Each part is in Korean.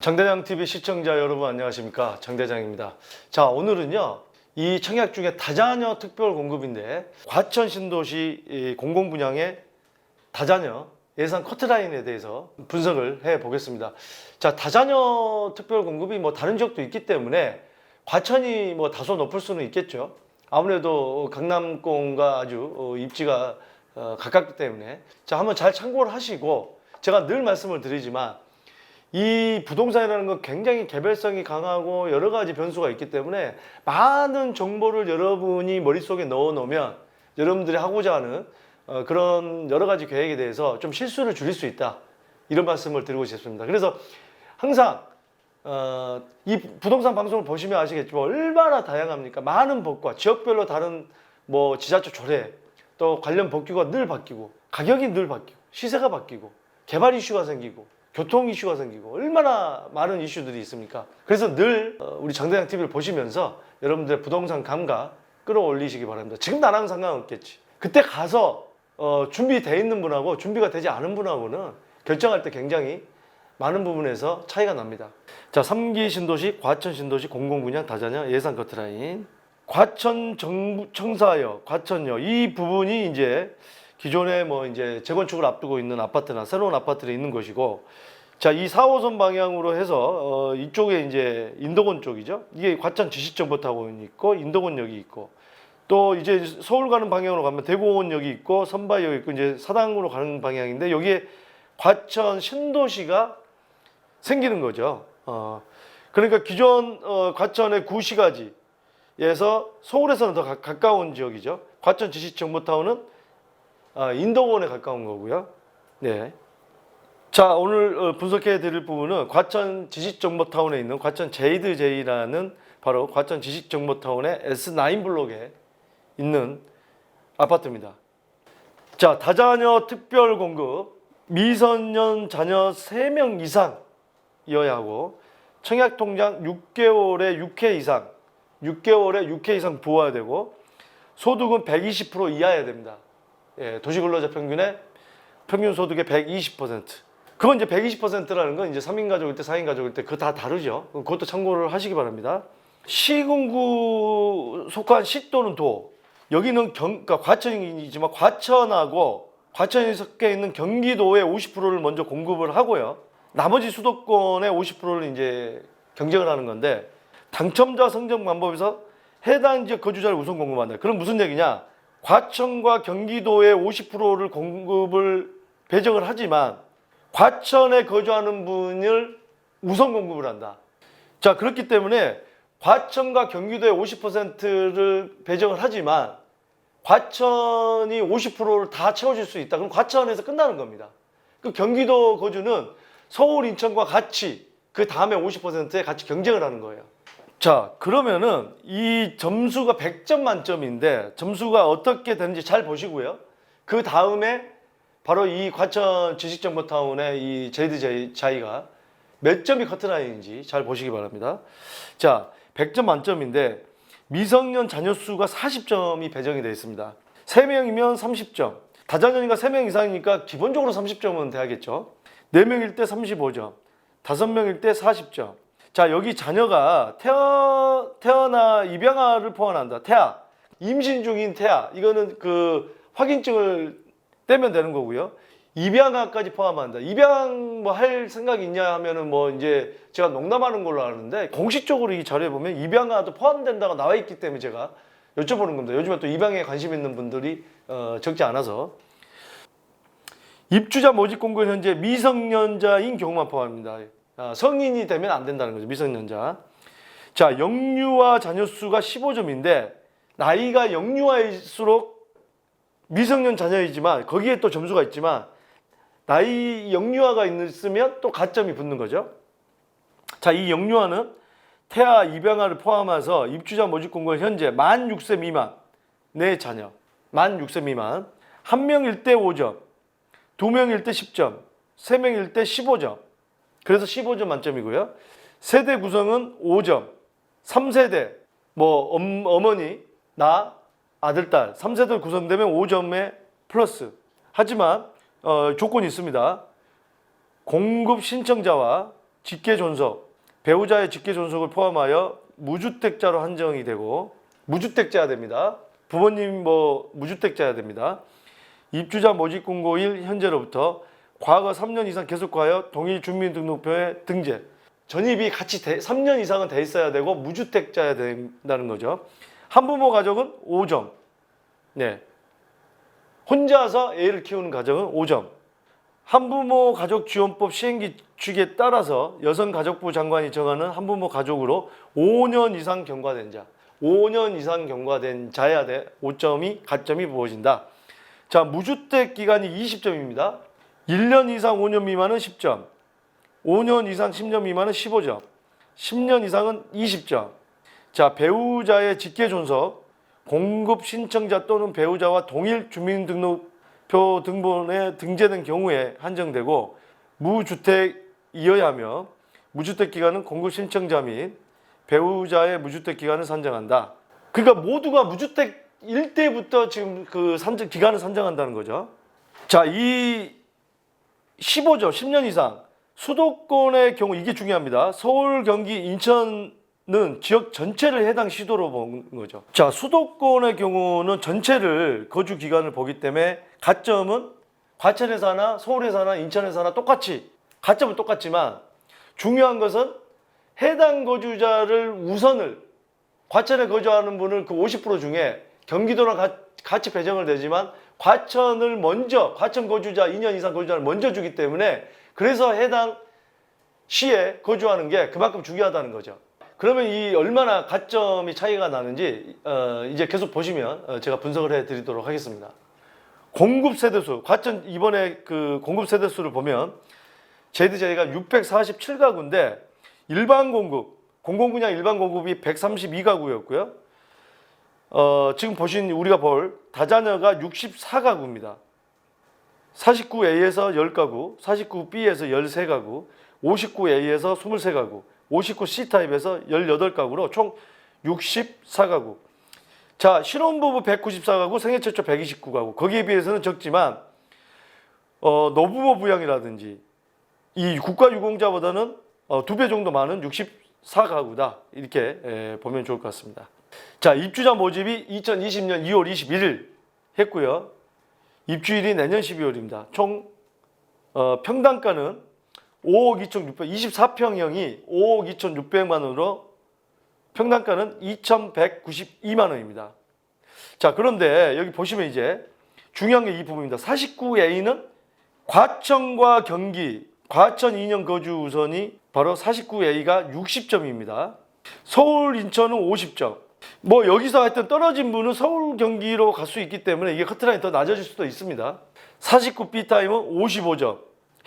장대장 TV 시청자 여러분 안녕하십니까 장대장입니다. 자 오늘은요 이 청약 중에 다자녀 특별 공급인데 과천 신도시 이 공공 분양의 다자녀 예산 커트라인에 대해서 분석을 해 보겠습니다. 자 다자녀 특별 공급이 뭐 다른 지역도 있기 때문에 과천이 뭐 다소 높을 수는 있겠죠. 아무래도 강남권과 아주 어, 입지가 어, 가깝기 때문에 자 한번 잘 참고를 하시고 제가 늘 말씀을 드리지만 이 부동산이라는 건 굉장히 개별성이 강하고 여러 가지 변수가 있기 때문에 많은 정보를 여러분이 머릿속에 넣어 놓으면 여러분들이 하고자 하는 어, 그런 여러 가지 계획에 대해서 좀 실수를 줄일 수 있다. 이런 말씀을 드리고 싶습니다. 그래서 항상 어, 이 부동산 방송을 보시면 아시겠지만 얼마나 다양합니까? 많은 법과 지역별로 다른 뭐 지자체 조례 또 관련 법규가 늘 바뀌고 가격이 늘 바뀌고 시세가 바뀌고 개발 이슈가 생기고 교통 이슈가 생기고 얼마나 많은 이슈들이 있습니까? 그래서 늘 어, 우리 장대장 TV를 보시면서 여러분들의 부동산 감각 끌어올리시기 바랍니다. 지금 나랑 상관없겠지. 그때 가서 어, 준비돼 있는 분하고 준비가 되지 않은 분하고는 결정할 때 굉장히 많은 부분에서 차이가 납니다. 자, 3기 신도시, 과천 신도시 공공분양 다자녀 예산 커트라인. 과천 정부 청사역, 과천역 이 부분이 이제 기존에 뭐 이제 재건축을 앞두고 있는 아파트나 새로운 아파트들이 있는 것이고 자, 이 4 호선 방향으로 해서 어, 이쪽에 이제 인도권 쪽이죠. 이게 과천 지식정보타운이 있고 인도권역이 있고 또 이제 서울 가는 방향으로 가면 대공원역이 있고 선바역이 있고 이제 사당으로 가는 방향인데 여기에 과천 신도시가 생기는 거죠. 어, 그러니까 기존 어, 과천의 구시가지에서 서울에서는 더 가, 가까운 지역이죠. 과천 지식정보타운은 아, 인도원에 가까운 거고요. 네. 자, 오늘 어, 분석해 드릴 부분은 과천 지식정보타운에 있는 과천 제이드 제이라는 바로 과천 지식정보타운의 S9 블록에 있는 아파트입니다. 자, 다자녀 특별 공급 미성년 자녀 3명 이상이어야 하고 청약 통장 6개월에 6회 이상 6개월에 6회 이상 부어야 되고 소득은 120% 이하여야 됩니다. 예, 도시근로자 평균의 평균 소득의 120%. 그건 이제 120%라는 건 이제 3인 가족일 때, 4인 가족일 때 그거 다 다르죠. 그것도 참고를 하시기 바랍니다. 시군구 속한 시 또는 도. 여기는 경, 그러니까 과천이지만 과천하고 과천이 섞여 있는 경기도의 50%를 먼저 공급을 하고요. 나머지 수도권의 50%를 이제 경쟁을 하는 건데 당첨자 선정 방법에서 해당 지역 거주자를 우선 공급한다. 그럼 무슨 얘기냐? 과천과 경기도의 50%를 공급을 배정을 하지만 과천에 거주하는 분을 우선 공급을 한다. 자, 그렇기 때문에 과천과 경기도의 50%를 배정을 하지만 과천이 50%를 다 채워줄 수 있다. 그럼 과천에서 끝나는 겁니다. 그 경기도 거주는 서울, 인천과 같이 그 다음에 50%에 같이 경쟁을 하는 거예요. 자, 그러면은 이 점수가 100점 만점인데 점수가 어떻게 되는지 잘 보시고요. 그 다음에 바로 이 과천 지식정보타운의 이 제이드 자이가 몇 점이 커트라인인지 잘 보시기 바랍니다. 자, 100점 만점인데 미성년 자녀 수가 40점이 배정이 되어 있습니다. 3명이면 30점. 다자녀니까 3명 이상이니까 기본적으로 30점은 돼야겠죠. 4명일 때 35점. 5명일 때 40점. 자, 여기 자녀가 태어, 태어나 입양아를 포함한다. 태아. 임신 중인 태아. 이거는 그 확인증을 떼면 되는 거고요. 입양아까지 포함한다. 입양 뭐 할 생각이 있냐 하면은 뭐 이제 제가 농담하는 걸로 아는데 공식적으로 이 자료에 보면 입양아도 포함된다고 나와 있기 때문에 제가 여쭤보는 겁니다. 요즘에 또 입양에 관심 있는 분들이 어, 적지 않아서 입주자 모집 공고 현재 미성년자인 경우만 포함합니다. 아, 성인이 되면 안 된다는 거죠. 미성년자. 자, 영유아 자녀 수가 15점인데 나이가 영유아일수록 미성년 자녀이지만 거기에 또 점수가 있지만 나이 영유아가 있으면 또 가점이 붙는 거죠. 자, 이 영유아는 태아 입양아를 포함해서 입주자 모집 공고 현재 만 6세 미만 내 자녀 만 6세 미만 한 명일 때 5점 두 명일 때 10점 세 명일 때 15점 그래서 15점 만점이고요. 세대 구성은 5점 3세대 뭐 엄, 어머니 나 아들 딸 3세대 구성되면 5점에 플러스 하지만 어, 조건이 있습니다. 공급 신청자와 직계 존속, 배우자의 직계 존속을 포함하여 무주택자로 한정이 되고 무주택자야 됩니다. 부모님 뭐 무주택자야 됩니다. 입주자 모집 공고일 현재로부터 과거 3년 이상 계속하여 동일 주민등록표에 등재. 전입이 같이 돼, 3년 이상은 돼 있어야 되고 무주택자야 된다는 거죠. 한부모 가족은 5점. 네. 혼자서 애를 키우는 가정은 5점. 한부모 가족 지원법 시행 규칙에 따라서 여성 가족부 장관이 정하는 한부모 가족으로 5년 이상 경과된 자, 5년 이상 경과된 자야 돼 5점이 가점이 부어진다. 자, 무주택 기간이 20점입니다. 1년 이상 5년 미만은 10점, 5년 이상 10년 미만은 15점, 10년 이상은 20점. 자, 배우자의 직계 존속, 공급 신청자 또는 배우자와 동일 주민등록표 등본에 등재된 경우에 한정되고 무주택이어야 하며 무주택 기간은 공급 신청자 및 배우자의 무주택 기간을 산정한다. 그러니까 모두가 무주택일 때부터 지금 그 산정 기간을 산정한다는 거죠. 자, 이 15점 10년 이상 수도권의 경우 이게 중요합니다. 서울, 경기, 인천은 지역 전체를 해당 시도로 보는 거죠. 자, 수도권의 경우는 전체를 거주 기간을 보기 때문에 가점은 과천에서나 서울에서나 인천에서나 똑같이 가점은 똑같지만 중요한 것은 해당 거주자를 우선을 과천에 거주하는 분을 그 50% 중에 경기도랑 가- 같이 배정을 되지만 과천을 먼저 과천 거주자 2년 이상 거주자를 먼저 주기 때문에 그래서 해당 시에 거주하는 게 그만큼 중요하다는 거죠. 그러면 이 얼마나 가점이 차이가 나는지 어, 이제 계속 보시면 어, 제가 분석을 해드리도록 하겠습니다. 공급 세대수 과천 이번에 그 공급 세대수를 보면 제드제이가 647가구인데 일반 공급 공공 분야 일반 공급이 132가구였고요. 어, 지금 보신 우리가 볼 다자녀가 64가구입니다. 49A에서 10가구, 49B에서 13가구, 59A에서 23가구, 59C 타입에서 18가구로 총 64가구. 자, 신혼부부 194가구, 생애 최초 129가구. 거기에 비해서는 적지만 어, 노부모 부양이라든지 이 국가 유공자보다는 어, 두배 정도 많은 64가구다. 이렇게 에, 보면 좋을 것 같습니다. 자, 입주자 모집이 2020년 2월 21일 했고요. 입주일이 내년 12월입니다. 총 어, 평당가는 5억 2,600, 24평형이 5억 2,600만 원으로 평당가는 2,192만 원입니다. 자, 그런데 여기 보시면 이제 중요한 게 이 부분입니다. 49A는 과천과 경기, 과천 2년 거주 우선이 바로 49A가 60점입니다. 서울, 인천은 50점. 뭐 여기서 하여튼 떨어진 분은 서울 경기로 갈 수 있기 때문에 이게 커트라인이 더 낮아질 수도 있습니다. 49B 타임은 55점.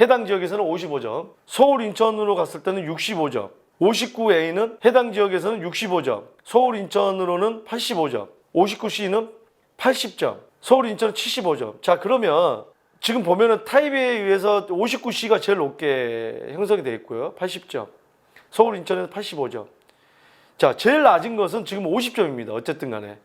해당 지역에서는 55점. 서울 인천으로 갔을 때는 65점. 59A는 해당 지역에서는 65점. 서울 인천으로는 85점. 59C는 80점. 서울 인천은 75점. 자, 그러면 지금 보면은 타입에 의해서 59C가 제일 높게 형성이 되어 있고요. 80점. 서울 인천에는 85점. 자, 제일 낮은 것은 지금 50점입니다. 어쨌든 간에.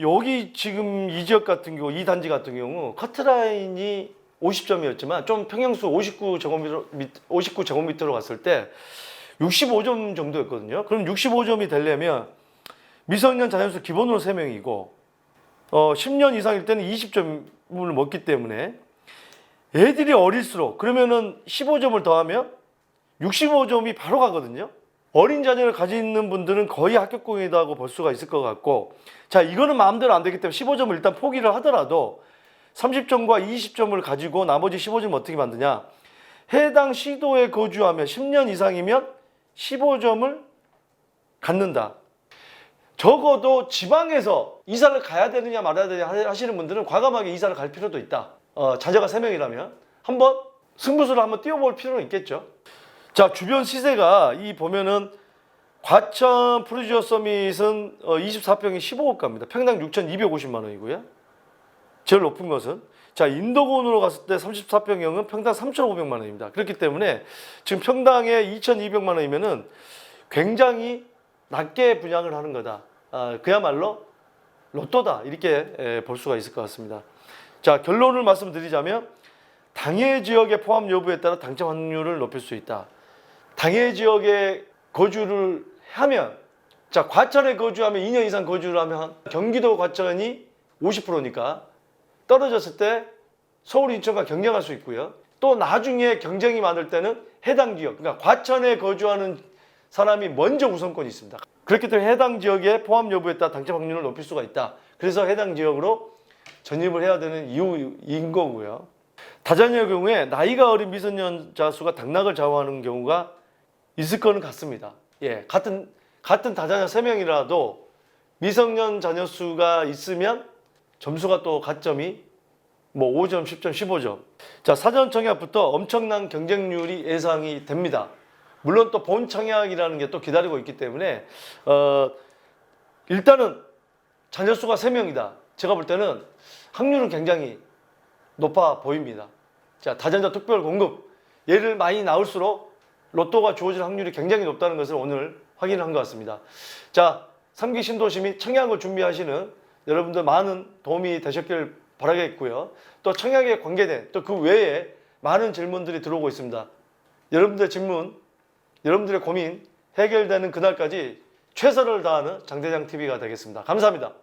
여기 지금 이 지역 같은 경우, 이 단지 같은 경우 커트라인이 50점이었지만 좀 평형수 59제곱미터, 59제곱미터로 갔을 때 65점 정도였거든요. 그럼 65점이 되려면 미성년 자녀수 기본으로 3명이고 어, 10년 이상일 때는 20점을 먹기 때문에 애들이 어릴수록 그러면은 15점을 더하면 65점이 바로 가거든요. 어린 자녀를 가지는 분들은 거의 합격공이다고 볼 수가 있을 것 같고 자 이거는 마음대로 안 되기 때문에 15점을 일단 포기를 하더라도 30점과 20점을 가지고 나머지 15점 어떻게 만드냐? 해당 시도에 거주하면 10년 이상이면 15점을 갖는다. 적어도 지방에서 이사를 가야 되느냐 말아야 되느냐 하시는 분들은 과감하게 이사를 갈 필요도 있다. 어, 자녀가 3명이라면 한번 승부수를 한번 띄워볼 필요는 있겠죠 자 주변 시세가 이 보면은 과천 프루지오 서밋은 어, 24평이 15억가입니다. 평당 6,250만 원이고요. 제일 높은 것은 자 인도곤으로 갔을 때 34평형은 평당 3,500만 원입니다. 그렇기 때문에 지금 평당에 2,200만 원이면은 굉장히 낮게 분양을 하는 거다. 아, 그야말로 로또다 이렇게 에, 볼 수가 있을 것 같습니다. 자 결론을 말씀드리자면 당해 지역의 포함 여부에 따라 당첨 확률을 높일 수 있다. 당해 지역에 거주를 하면 자 과천에 거주하면 2년 이상 거주를 하면 경기도 과천이 50%니까 떨어졌을 때 서울 인천과 경쟁할 수 있고요. 또 나중에 경쟁이 많을 때는 해당 지역 그러니까 과천에 거주하는 사람이 먼저 우선권이 있습니다. 그렇기 때문에 해당 지역의 포함 여부에 따라 당첨 확률을 높일 수가 있다. 그래서 해당 지역으로 전입을 해야 되는 이유인 거고요. 다자녀의 경우에 나이가 어린 미성년자 수가 당락을 좌우하는 경우가 있을 거는 같습니다. 예, 같은 같은 다자녀 세 명이라도 미성년 자녀 수가 있으면 점수가 또 가점이 뭐 5점, 10점, 15점. 자, 사전 청약부터 엄청난 경쟁률이 예상이 됩니다. 물론 또 본 청약이라는 게 또 기다리고 있기 때문에 어 일단은 자녀 수가 세명이다 제가 볼 때는 확률은 굉장히 높아 보입니다. 자, 다전자 특별 공급 얘를 많이 나올수록 로또가 주어질 확률이 굉장히 높다는 것을 오늘 확인한 것 같습니다. 자, 삼기 신도시 및 청약을 준비하시는 여러분들 많은 도움이 되셨길 바라겠고요. 또 청약에 관계된 또 그 외에 많은 질문들이 들어오고 있습니다. 여러분들의 질문, 여러분들의 고민 해결되는 그날까지 최선을 다하는 장대장 TV가 되겠습니다. 감사합니다.